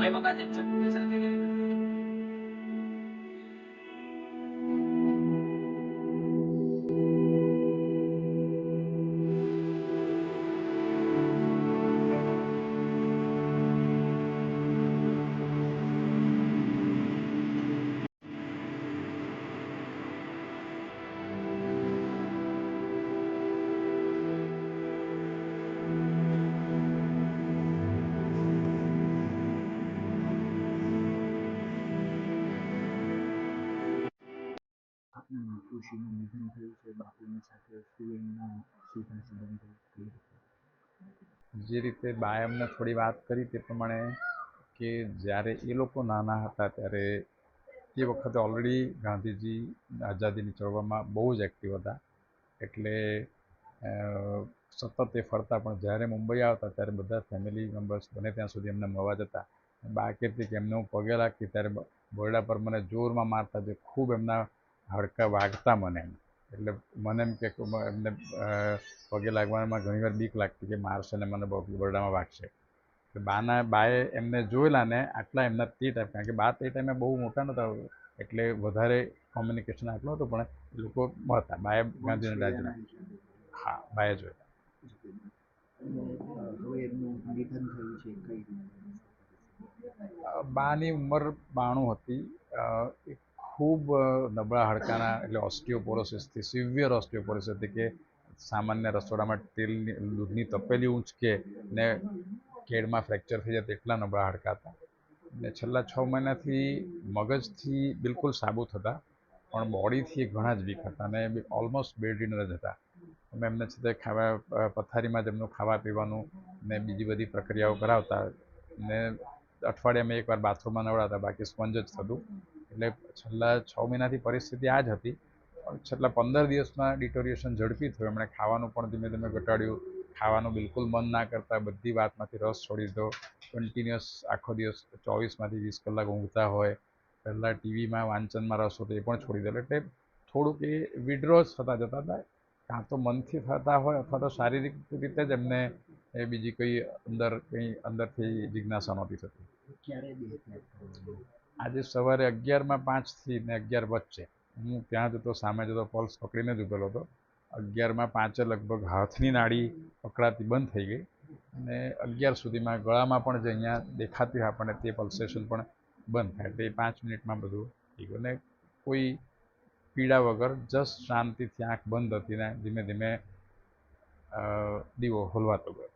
Lay banget. રીતે જે રીતે બાએ અમને થોડી વાત કરી તે પ્રમાણે કે જ્યારે એ લોકો નાના હતા ત્યારે એ વખતે ઓલરેડી ગાંધીજી આઝાદીની ચળવળમાં બહુ જ એક્ટિવ હતા. એટલે સતત એ ફરતા, પણ જ્યારે મુંબઈ આવતા ત્યારે બધા ફેમિલી મેમ્બર્સ બને ત્યાં સુધી એમને મળવા જતા. બા કહેતી કે એમને હું પગે રાખતી ત્યારે બોરડા પર મને જોરમાં મારતા જે ખૂબ એમના હાડકાં વાગતા મને એમ. એટલે મને એમ કે એમને પગે લાગવામાં ઘણીવાર બીક લાગતી કે મારશે ને મને બરડામાં વાગશે. એટલે બાના બાએ એમને જોયેલા ને આટલા એમના તે ટાઈપ કારણ કે બા તે ટાઈમે બહુ મોટા નહોતા એટલે વધારે કોમ્યુનિકેશન આટલું હતું પણ એ લોકો મળતા બાએ ગાંધીનગર રાજના હા બાએ જોયેલા. બાની ઉંમર બાણું હતી. અ, એ ખૂબ નબળા હાડકાના એટલે ઓસ્ટિયોપોરોસિસથી સિવિયર ઓસ્ટિયોપોરોસિસ હતી કે સામાન્ય રસોડામાં તેલની, દૂધની તપેલી ઊંચકે ને કેડમાં ફ્રેક્ચર થઈ જાય તેટલા નબળા હડકા હતા. ને છેલ્લા છ મહિનાથી મગજથી બિલકુલ સાબુત હતા, પણ બોડીથી ઘણા જ વીક હતા અને ઓલમોસ્ટ બેડ જ હતા. અમે એમને છે તે ખાવા પથારીમાં જ એમનું ખાવા પીવાનું ને બીજી બધી પ્રક્રિયાઓ કરાવતા ને અઠવાડિયામાં એકવાર બાથરૂમમાં નવડાવતા, બાકી સ્પંજ જ થતું. એટલે છેલ્લા છ મહિનાથી પરિસ્થિતિ આ જ હતી. છેલ્લા પંદર દિવસમાં ડિટોરિએશન ઝડપી થયું. એમણે ખાવાનું પણ ધીમે ધીમે ઘટાડ્યું. ખાવાનું બિલકુલ મન ના કરતા બધી વાતમાંથી રસ છોડી દીધો. કન્ટિન્યુઅસ આખો દિવસ ચોવીસમાંથી વીસ કલાક ઊંઘતા હોય. પહેલાં ટીવીમાં, વાંચનમાં રસ હતો, એ પણ છોડી દીધો. એટલે થોડુંક એ વિડ્રો થતા જતા હતા. કાં તો મનથી થતા હોય અથવા તો શારીરિક રીતે જ એમને એ બીજી કોઈ અંદર કંઈ અંદરથી જિજ્ઞાસા નહોતી થતી. આજે સવારે અગિયારમાં પાંચથી ને અગિયાર વચ્ચે. હું ત્યાં જતો સામે જતો પલ્સ પકડીને જ ઊભેલો હતો. અગિયારમાં પાંચે લગભગ હાથની નાડી પકડાતી બંધ થઈ ગઈ અને અગિયાર સુધીમાં ગળામાં પણ જે અહીંયા દેખાતી હોય આપણને તે પલ્સેશન પણ બંધ થાય. એટલે એ પાંચ મિનિટમાં બધું થઈ ગયું. અને કોઈ પીડા વગર જસ્ટ શાંતિથી આંખ બંધ હતી ને ધીમે ધીમે દીવો ખોલવાતો ગયો.